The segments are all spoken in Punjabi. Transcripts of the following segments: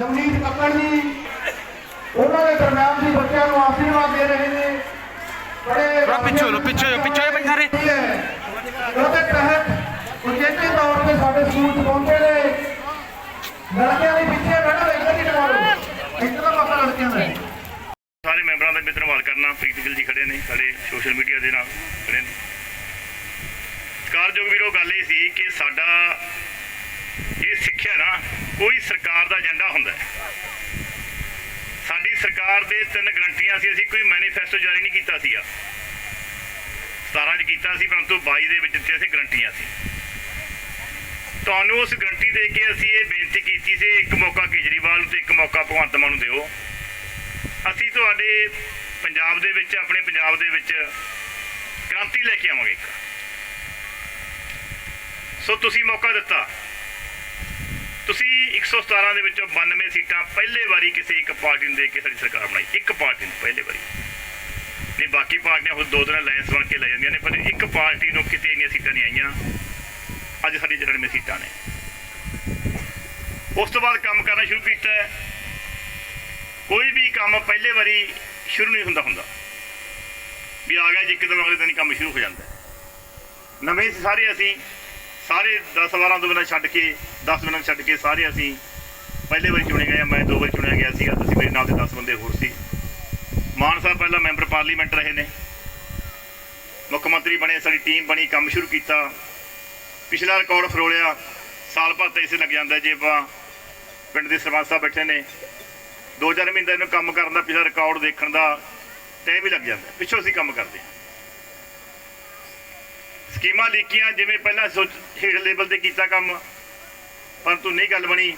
ਨਵਨੀਤ ਕੱਕੜ ਜੀ ਉਹਨਾਂ ਦੇ ਦਰਮਿਆਨ ਦੀ ਬੱਚਿਆਂ ਨੂੰ ਆਸ਼ੀਰਵਾਦ ਦੇ ਰਹੇ ਨੇ। ਬੜੇ ਪਿੱਛੇ ਲੋ ਪਿੱਛੇ ਪਿੱਛੇ ਬੈਠਾ ਰੇ ਉਹਦੇ ਤਹਿਤ ਉਚੇਚੇ ਤੌਰ ਤੇ ਸਾਡੇ ਸਕੂਲ ਚ ਪਹੁੰਚੇ ਨੇ। ਲੜਕਿਆਂ ਦੇ ਪਿੱਛੇ ਬੈਠੋ ਇੱਕ ਦੀ ਟਮਾਰੋ ਇੱਕ ਦਾ ਮਸਲਾ ਲੜਕਿਆਂ ਦਾ ਸਾਰੇ ਮੈਂਬਰਾਂ ਦਾ ਵੀ ਧੰਨਵਾਦ ਕਰਨਾ। ਪ੍ਰੀਤ ਜੀ ਖੜੇ ਨੇ ਸਾਡੇ ਸੋਸ਼ਲ ਮੀਡੀਆ ਦੇ ਨਾਲ ਖੜੇ ਨੇ। ਕਾਰਜੋਗ ਵੀਰੋ ਗੱਲ ਇਹ ਸੀ ਕਿ ਸਾਡਾ ਇਹ ਸਿੱਖਿਆ ਨਾ ਕੋਈ ਸਰਕਾਰ ਦਾ ਏਜੰਡਾ ਹੁੰਦਾ ਹੈ। ਸਾਡੀ ਸਰਕਾਰ ਦੇ ਤਿੰਨ ਗਰੰਟੀਆਂ ਸੀ, ਅਸੀਂ ਕੋਈ ਮੈਨੀਫੈਸਟੋ ਜਾਰੀ ਨਹੀਂ ਕੀਤਾ ਸੀਗਾ। 17 ਚ ਕੀਤਾ ਸੀ, ਪਰੰਤੂ 22 ਦੇ ਵਿੱਚ ਦਿੱਤੇ ਅਸੀਂ ਗਰੰਟੀਆਂ ਸੀ। ਤੁਹਾਨੂੰ ਉਸ ਗਰੰਟੀ ਦੇ ਕੇ ਅਸੀਂ ਇਹ ਬੇਨਤੀ ਕੀਤੀ ਸੀ, ਇੱਕ ਮੌਕਾ ਕੇਜਰੀਵਾਲ ਨੂੰ ਤੇ ਇੱਕ ਮੌਕਾ ਭਗਵੰਤ ਮਾਨ ਨੂੰ ਦਿਓ। ਅਸੀਂ ਤੁਹਾਡੇ ਪੰਜਾਬ ਦੇ ਵਿੱਚ, ਆਪਣੇ ਪੰਜਾਬ ਦੇ ਵਿੱਚ ਕ੍ਰਾਂਤੀ ਲੈ ਕੇ ਆਵਾਂਗੇ ਇੱਕ। ਸੋ ਤੁਸੀਂ ਮੌਕਾ ਦਿੱਤਾ। 117 ਦੇ ਵਿੱਚੋਂ 92 ਸੀਟਾਂ ਪਹਿਲੇ ਵਾਰੀ ਕਿਸੇ ਇੱਕ ਪਾਰਟੀ ਨੂੰ ਦੇ ਕੇ ਸਾਡੀ ਸਰਕਾਰ ਬਣਾਈ। ਇੱਕ ਪਾਰਟੀ ਨੂੰ ਪਹਿਲੇ ਵਾਰੀ। ਨਹੀਂ, ਬਾਕੀ ਪਾਰਟੀਆਂ ਹੁਣ ਦੋ ਦਿਨ ਅਲਾਈਅੰਸ ਬਣ ਕੇ ਲੈ ਜਾਂਦੀਆਂ ਨੇ, ਪਰ ਇੱਕ ਪਾਰਟੀ ਨੂੰ ਕਿਤੇ ਇੰਨੀਆਂ ਸੀਟਾਂ ਨਹੀਂ ਆਈਆਂ। ਅੱਜ ਸਾਡੀ 94 ਸੀਟਾਂ ਨੇ। ਉਸ ਤੋਂ ਬਾਅਦ ਕੰਮ ਕਰਨਾ ਸ਼ੁਰੂ ਕੀਤਾ ਕੋਈ ਵੀ ਕੰਮ ਪਹਿਲੇ ਵਾਰੀ ਸ਼ੁਰੂ ਨਹੀਂ ਹੁੰਦਾ ਹੁੰਦਾ। ਵੀ ਆ ਗਿਆ ਜੀ ਇੱਕਦਮ ਅਗਲੇ ਦਿਨ ਕੰਮ ਸ਼ੁਰੂ ਹੋ ਜਾਂਦਾ ਨਵੇਂ ਸਾਰੇ ਅਸੀਂ ਸਾਰੇ 10 12 ਤੋਂ ਬਿਨਾਂ ਛੱਡ ਕੇ 10 ਬਿਨਾਂ ਛੱਡ ਕੇ ਸਾਰੇ ਅਸੀਂ ਪਹਿਲੇ ਵਾਰੀ ਚੁਣੇ ਗਏ ਹਾਂ। ਮੈਂ ਦੋ ਵਾਰੀ ਚੁਣਿਆ ਗਿਆ ਸੀਗਾ, ਤੁਸੀਂ ਮੇਰੇ ਨਾਲ ਦੇ 10 ਬੰਦੇ ਹੋਰ ਸੀ। ਮਾਨ ਸਾਹਿਬ ਪਹਿਲਾਂ ਮੈਂਬਰ ਪਾਰਲੀਮੈਂਟ ਰਹੇ ਨੇ। ਮੁੱਖ ਮੰਤਰੀ ਬਣੇ, ਸਾਡੀ ਟੀਮ ਬਣੀ, ਕੰਮ ਸ਼ੁਰੂ ਕੀਤਾ। ਪਿਛਲਾ ਰਿਕਾਰਡ ਫਰੋਲਿਆ, ਸਾਲ ਭਰ ਤੇ ਇਸੇ ਲੱਗ ਜਾਂਦਾ ਜੇ ਆਪਾਂ ਪਿੰਡ ਦੇ ਸਰਪੰਚ ਸਾਹਿਬ ਬੈਠੇ ਨੇ। ਦੋ ਚਾਰ ਮਹੀਨੇ ਇਹਨੂੰ ਕੰਮ ਕਰਨ ਦਾ ਪਿਛਲਾ ਰਿਕਾਰਡ ਦੇਖਣ ਦਾ ਟਾਈਮ ਹੀ ਲੱਗ ਜਾਂਦਾ। ਪਿੱਛੋਂ ਅਸੀਂ ਕੰਮ ਕਰਦੇ ਹਾਂ। ਸਕੀਮਾਂ ਲਿਖੀਆਂ ਜਿਵੇਂ ਪਹਿਲਾਂ ਸੋਚ ਹੇਠ ਲੈਵਲ ਤੇ ਕੀਤਾ ਕੰਮ ਪਰੰਤੂ ਨਹੀਂ ਗੱਲ ਬਣੀ,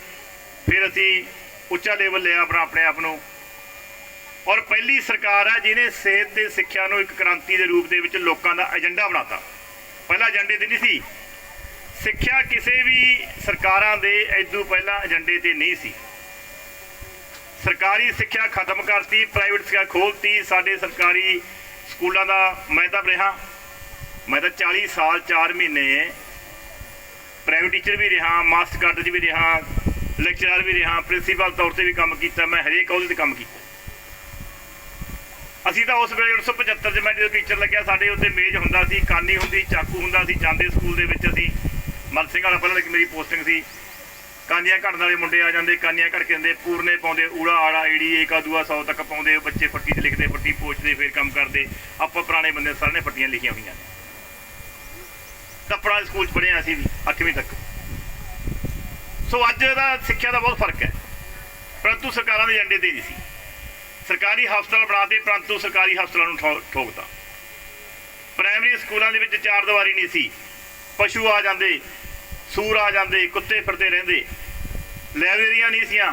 ਫਿਰ ਅਸੀਂ ਉੱਚਾ ਲੈਵਲ ਲਿਆ ਆਪਣਾ, ਆਪਣੇ ਆਪ ਨੂੰ। ਔਰ ਪਹਿਲੀ ਸਰਕਾਰ ਹੈ ਜਿਹਨੇ ਸਿਹਤ ਤੇ ਸਿੱਖਿਆ ਨੂੰ ਇੱਕ ਕ੍ਰਾਂਤੀ ਦੇ ਰੂਪ ਦੇ ਵਿੱਚ ਲੋਕਾਂ ਦਾ ਏਜੰਡਾ ਬਣਾਤਾ। ਪਹਿਲਾਂ ਏਜੰਡੇ ਤੇ ਨਹੀਂ ਸੀ। ਸਿੱਖਿਆ ਕਿਸੇ ਵੀ ਸਰਕਾਰਾਂ ਦੇ ਐਦੂ ਪਹਿਲਾਂ ਏਜੰਡੇ ਤੇ ਨਹੀਂ ਸੀ। ਸਰਕਾਰੀ ਸਿੱਖਿਆ ਖਤਮ ਕਰਤੀ ਪ੍ਰਾਈਵੇਟ ਸਿੱਖਿਆ ਖੋਲਤੀ, ਸਾਡੇ ਸਰਕਾਰੀ ਸਕੂਲਾਂ ਦਾ ਮੈਂ ਤਾਂ ਰਿਹਾ ਮੈਂ ਤਾਂ 40 ਸਾਲ 4 ਮਹੀਨੇ ਪ੍ਰਾਈਵੇਟ ਟੀਚਰ ਵੀ ਰਿਹਾ ਮਾਸਟਰ ਕਾਡਰ 'ਚ ਵੀ ਰਿਹਾ ਲੈਕਚਰਰ ਵੀ ਰਿਹਾ ਪ੍ਰਿੰਸੀਪਲ ਤੌਰ ਤੇ ਵੀ ਕੰਮ ਕੀਤਾ, ਮੈਂ ਹਰੇਕ ਅਹੁਦੇ ਤੇ ਕੰਮ ਕੀਤਾ। ਅਸੀਂ ਤਾਂ ਉਸ ਵੇਲੇ 1975 ਚ ਮੈਂ ਜਦੋਂ ਟੀਚਰ ਲੱਗਿਆ, ਸਾਡੇ ਉੱਤੇ ਮੇਜ਼ ਹੁੰਦਾ ਸੀ, ਕਾਨੀ ਹੁੰਦੀ, ਚਾਕੂ ਹੁੰਦਾ ਸੀ, ਜਾਂਦੇ ਸਕੂਲ ਦੇ ਵਿੱਚ ਅਸੀਂ ਮਲ ਸਿੰਘ ਵਾਲਾ ਪਹਿਲਾਂ ਇੱਕ ਮੇਰੀ ਪੋਸਟਿੰਗ ਸੀ, ਕਾਨੀਆਂ ਘੜਨ ਵਾਲੇ ਮੁੰਡੇ ਆ ਜਾਂਦੇ, ਕਾਨੀਆਂ ਘੜ ਕੇ ਦਿੰਦੇ ਪੂਰਨੇ ਪਾਉਂਦੇ, ਊੜਾ ਆੜਾ ਈੜੀ ਏਕਾ ਦੂਆ 100 ਤੱਕ ਪਾਉਂਦੇ, ਬੱਚੇ ਫੱਟੀ 'ਚ ਲਿਖਦੇ ਫੱਟੀ ਪੋਚਦੇ, ਫਿਰ ਕੰਮ ਕਰਦੇ, ਆਪਾਂ ਪੁਰਾਣੇ ਬੰਦੇ ਸਾਰਿਆਂ ਨੇ ਫੱਟੀਆਂ ਲਿਖੀਆਂ ਹੋਈਆਂ ਨੇ। ਤਾਂ ਪੁਰਾਣੇ ਸਕੂਲ ਚ ਪੜ੍ਹੇ ਹਾਂ ਅਸੀਂ ਵੀ 8ਵੀਂ ਤੱਕ। ਸੋ ਅੱਜ ਦਾ ਸਿੱਖਿਆ ਦਾ ਬਹੁਤ ਫ਼ਰਕ ਹੈ। ਪਰੰਤੂ ਸਰਕਾਰਾਂ ਦੇ ਏਜੰਡੇ ਤੇ ਨਹੀਂ ਸੀ। ਸਰਕਾਰੀ ਹਸਪਤਾਲ ਬਣਾਤੇ ਪਰੰਤੂ ਸਰਕਾਰੀ ਹਸਪਤਾਲਾਂ ਨੂੰ ਠੋ- ਠੋਕਤਾ। ਪ੍ਰਾਇਮਰੀ ਸਕੂਲਾਂ ਦੇ ਵਿੱਚ ਚਾਰ ਦੀਵਾਰੀ ਨਹੀਂ ਸੀ। ਪਸ਼ੂ ਆ ਜਾਂਦੇ, ਸੂਰ ਆ ਜਾਂਦੇ, ਕੁੱਤੇ ਫਿਰਦੇ ਰਹਿੰਦੇ। ਲਾਇਬ੍ਰੇਰੀਆਂ ਨਹੀਂ ਸੀਆਂ।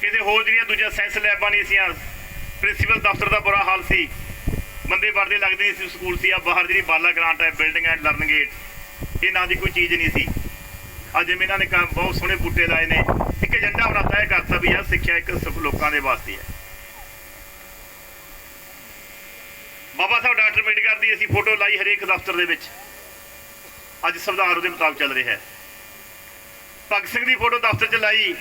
ਕਿਤੇ ਹੋਰ ਜਿਹੜੀਆਂ ਦੂਜੀਆਂ ਸਾਇੰਸ ਲੈਬਾਂ ਨਹੀਂ ਸੀਆਂ। ਪ੍ਰਿੰਸੀਪਲ ਦਫ਼ਤਰ ਦਾ ਬੁਰਾ ਹਾਲ ਸੀ। ਬੰਦੇ ਵਰਦੇ ਲੱਗਦੇ ਸੀ ਸਕੂਲ ਸੀ। ਆ ਬਾਹਰ ਜਿਹੜੀ ਬਾਲਾ ਗ੍ਰਾਂਟ ਹੈ ਬਿਲਡਿੰਗ ਐਂਡ ਲਰਨ ਗੇਟ ਇਹ ਨਾਂ ਦੀ ਕੋਈ ਚੀਜ਼ ਨਹੀਂ ਸੀ। ਅੱਜ ਇਹਨਾਂ ਨੇ ਕੰਮ ਬਹੁਤ ਸੋਹਣੇ ਬੂਟੇ ਲਾਏ ਨੇ। ਇੱਕ ਏਜੰਡਾ ਬਣਾਤਾ ਹੈ ਕਰਤਾ ਵੀ ਆ ਸਿੱਖਿਆ ਇੱਕ ਸਭ ਲੋਕਾਂ ਦੇ ਵਾਸਤੇ ਹੈ। ਬਾਬਾ ਸਾਹਿਬ ਡਾਕਟਰ ਅੰਬੇਡਕਰ ਦੀ ਅਸੀਂ ਫੋਟੋ ਲਾਈ ਹਰੇਕ ਦਫ਼ਤਰ ਦੇ ਵਿੱਚ। ਅੱਜ ਸੰਵਿਧਾਨ ਉਹਦੇ ਮੁਤਾਬਕ ਚੱਲ ਰਿਹਾ ਹੈ। ਭਗਤ ਸਿੰਘ ਦੀ ਫੋਟੋ ਦਫ਼ਤਰ 'ਚ ਲਾਈ,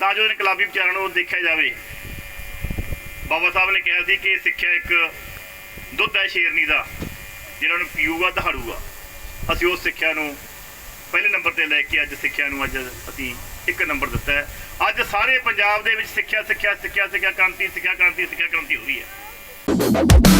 ਤਾਂ ਜੋ ਇਨਕਲਾਬੀ ਵਿਚਾਰਾਂ ਨੂੰ ਦੇਖਿਆ ਜਾਵੇ। ਬਾਬਾ ਸਾਹਿਬ ਨੇ ਕਿਹਾ ਸੀ ਕਿ ਸਿੱਖਿਆ ਇੱਕ ਦੁੱਧ ਹੈ ਸ਼ੇਰਨੀ ਦਾ, ਜਿਹਨਾਂ ਨੂੰ ਪੀਊਗਾ, ਦਹਾੜੂਗਾ। ਅਸੀਂ ਉਸ ਸਿੱਖਿਆ ਨੂੰ ਪਹਿਲੇ ਨੰਬਰ ਤੇ ਲੈ ਕੇ ਅੱਜ ਸਿੱਖਿਆ ਨੂੰ ਅੱਜ ਅਸੀਂ ਇੱਕ ਨੰਬਰ ਦਿੱਤਾ ਹੈ। ਅੱਜ ਸਾਰੇ ਪੰਜਾਬ ਦੇ ਵਿੱਚ ਸਿੱਖਿਆ ਸਿੱਖਿਆ ਸਿੱਖਿਆ ਸਿੱਖਿਆ ਕ੍ਰਾਂਤੀ ਸਿੱਖਿਆ ਕ੍ਰਾਂਤੀ ਸਿੱਖਿਆ ਕ੍ਰਾਂਤੀ ਹੋ ਰਹੀ ਹੈ।